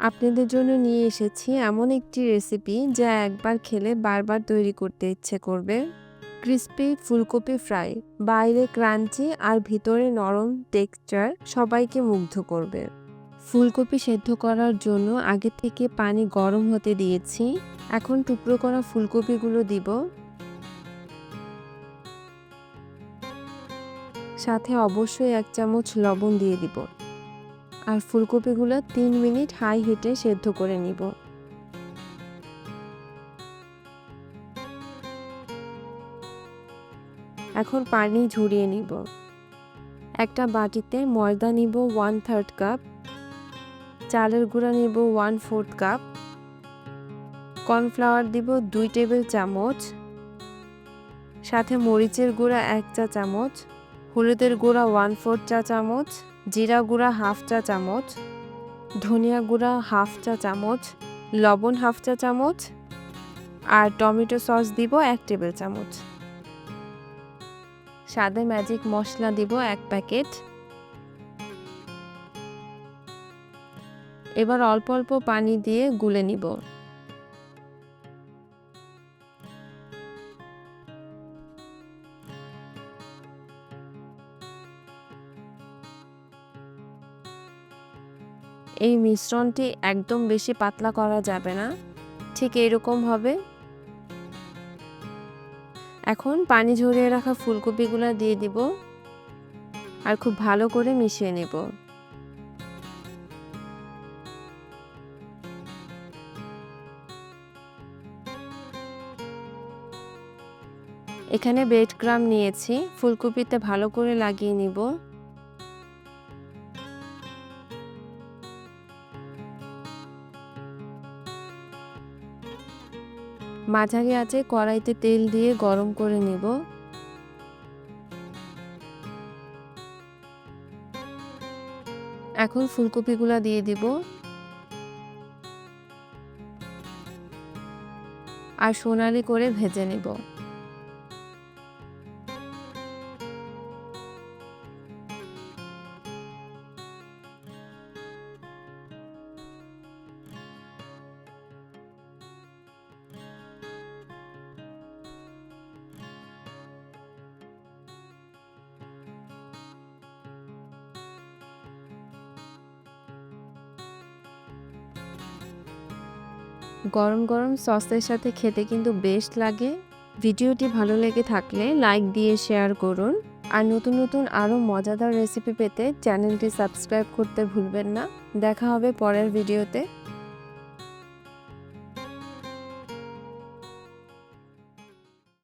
আপনাদের জন্য নিয়ে এসেছি এমন একটি রেসিপি যা একবার খেলে বারবার তৈরি করতে ইচ্ছে করবে। ক্রিস্পি ফুলকপি ফ্রাই বাইরে ক্রাঞ্চি আর ভিতরে নরম টেক্সচার সবাইকে মুগ্ধ করবে। ফুলকপি সেদ্ধ করার জন্য আগে থেকে পানি গরম হতে দিয়েছি। এখন টুকরো করা ফুলকপিগুলো দিব। সাথে অবশ্যই এক চামচ লবণ দিয়ে দিব। আর ফুলকপিগুলো তিন মিনিট হাই হিটে সেদ্ধ করে নিব। এখন পানি ঝরিয়ে নিব। একটা বাটিতে ময়দা নিব ওয়ান থার্ড কাপ চালের গুঁড়া নিব ওয়ান ফোর্থ কাপ কর্নফ্লাওয়ার দিব দুই টেবিল চামচ, সাথে মরিচের গুঁড়া এক চা চামচ, হলুদের গুঁড়া ওয়ান ফোর্থ চা চামচ জিরা গুঁড়া হাফ চা চামচ, ধনিয়া গুঁড়া হাফ চা চামচ, লবণ হাফ চা চামচ আর টমেটো সস দিব এক টেবিল চামচ। সাদে ম্যাজিক মশলা দিব এক প্যাকেট। এবার অল্প অল্প পানি দিয়ে গুলে নিব। এই মিশ্রণটি একদম বেশি পাতলা করা যাবে না। ঠিক এরকম হবে। এখন পানি ঝরিয়ে রাখা ফুলকপিগুলো দিয়ে দিব আর খুব ভালো করে মিশিয়ে নেব। এখানে বেড ক্রাম নিয়েছি। ফুলকপিতে ভালো করে লাগিয়ে নিব। মাঝারি আছে কড়াইতে তেল দিয়ে গরম করে নেব। এখন ফুলকপিগুলা দিয়ে দিব। আর সোনালি করে ভেজে নেব। গরম গরম সসের সাথে খেতে কিন্তু বেস্ট লাগে। ভিডিওটি ভালো লেগে থাকলে লাইক দিয়ে শেয়ার করুন। আর নতুন নতুন আরও মজাদার রেসিপি পেতে চ্যানেলটি সাবস্ক্রাইব করতে ভুলবেন না। দেখা হবে পরের ভিডিওতে।